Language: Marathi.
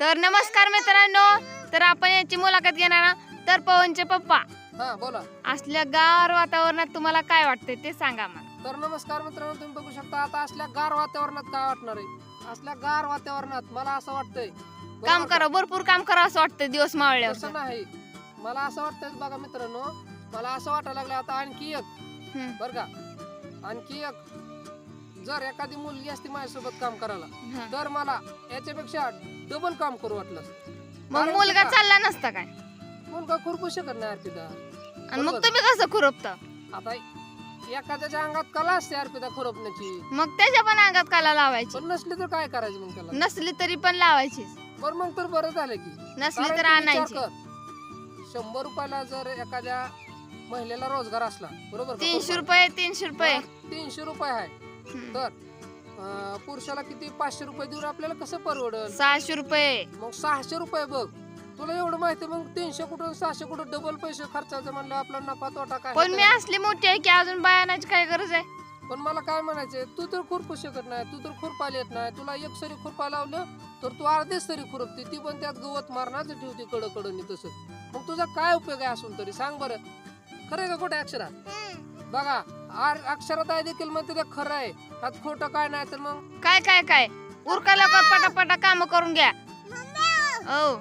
तर नमस्कार मित्रांनो तर आपण याची मुलाखत घेणार आहोत. तर पवनचे पप्पा हा बोला. असल्या गार वातावरणात तुम्हाला काय वाटतंय ते सांगा मला. तर नमस्कार मित्रांनो तुम्ही बघू शकता आता असल्या गार वातावरणात काय वाटणार आहे? असल्या गार वातावरणात मला असं वाटतंय काम? करा भरपूर काम करा असं वाटतंय दिवस तसं मावळल्यावर नाही. मला असं वाटतंय बघा मित्रांनो मला असं वाटायला लागलं आता आणखी एक. हम्म. बर का? आणखी एक. जर एखादी मुलगी असती माझ्यासोबत काम करायला. तर मला याच्यापेक्षा डबल काम करू वाटलं असतं. मग कारण मुलगा का? चालला नसता काय मुलगा खुरपू शकत नाही अर्पिता आणि मग बरोबर. तुम्ही कसं खुरपता आता एखाद्याच्या अंगात कला असते अर्पिता खुरपण्याची मग त्याच्या पण अंगात काला लावायची पण नसली तर काय करायचं मग त्याला नसली तरी पण लावायची बरं मग तर बरं झालं की नसली कारण तर विचार आणायची कर, शंभर रुपयाला जर एखाद्या महिलेला रोजगार असला बरोबर का? तीनशे रुपये तीनशे रुपये तीनशे रुपये आहे. तर अं, पुरुषाला किती? पाचशे रुपये देऊन आपल्याला कसं परवडल? सहाशे रुपये. मग सहाशे रुपये बघ. तुला एवढं माहिती मग तीनशे कुठं सहाशे कुठं डबल पैसे खर्चायचं म्हणलं आपला नफा तोटा काय पण मी? असली मोठी आहे की अजून बायानाची काय गरज आहे? पण मला काय म्हणायचंय तू तर खुरपू शकत नाही तू तर खुरपायला येत नाही. तुला एक सरी खुरपा लावलं तर तू अर्धीच सरी खुरपते. ती पण त्यात गवत मारणार ठेवते कड कडनी तसं. मग तुझा काय उपयोग आहे असून तरी? सांग बरं. खरं आहे का खोटं अक्षरात बघा आर अक्षरात देखील म्हणते ते खरं आहे. त्यात खोटं काय नाही तर मग? काय काय काय? उरका लवकर पटापटा काम करून घ्या. हो.